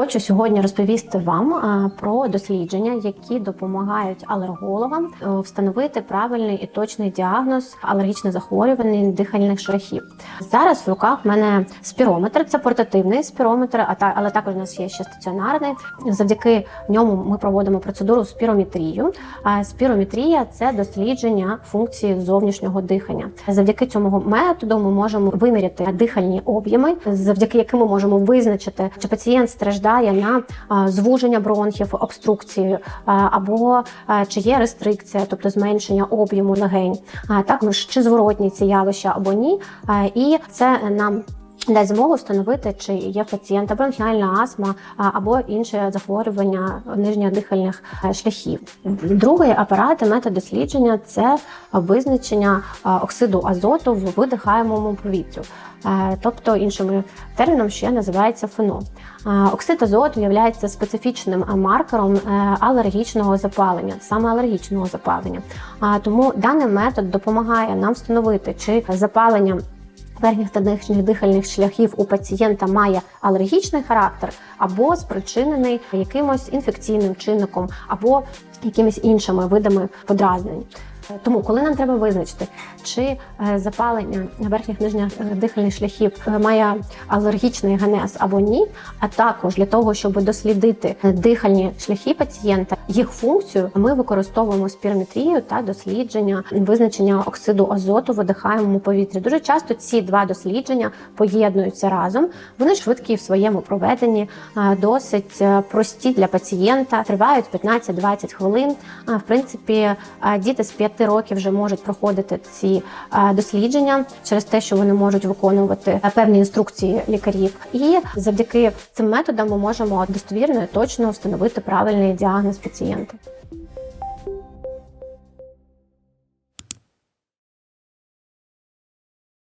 Хочу сьогодні розповісти вам про дослідження, які допомагають алергологам е, встановити правильний і точний діагноз алергічних захворювань дихальних шляхів. Зараз в руках в мене спірометр, це портативний спірометр, але також у нас є ще стаціонарний. Завдяки ньому ми проводимо процедуру спірометрію. Спірометрія це дослідження функції зовнішнього дихання. Завдяки цьому методу ми можемо виміряти дихальні об'єми, завдяки яким ми можемо визначити, чи пацієнт страждає на звуження бронхів, обструкцію або чи є рестрикція, тобто зменшення об'єму легень, Так, також чи зворотні ці явища або ні. І це нам дасть змогу встановити, чи є пацієнта бронхіальна астма або інше захворювання нижніх дихальних е, шляхів. Другий апарат і метод дослідження це визначення оксиду азоту в видихаємому повітрю. Е, Тобто, іншим терміном ще називається ФНО. Е, Оксид азоту є специфічним е, маркером алергічного запалення, саме алергічного запалення. Тому даний метод допомагає нам встановити, чи запалення верхніх та нижніх дихальних шляхів у пацієнта має алергічний характер або спричинений якимось інфекційним чинником, або якимись іншими видами подразнень. Тому, коли нам треба визначити, чи е, запалення верхніх нижніх е, дихальних шляхів е, має алергічний генез або ні, а також для того, щоб дослідити дихальні шляхи пацієнта, їх функцію, ми використовуємо спірометрію та дослідження визначення оксиду азоту в видихаємому повітрі. Дуже часто ці два дослідження поєднуються разом. Вони швидкі в своєму проведенні, е, досить е, прості для пацієнта, тривають 15-20 хвилин. Е, В принципі, е, діти з 5 років вже можуть проходити ці е, дослідження через те, що вони можуть виконувати е, певні інструкції лікарів. І завдяки цим методам ми можемо достовірно і точно встановити правильний діагноз пацієнта.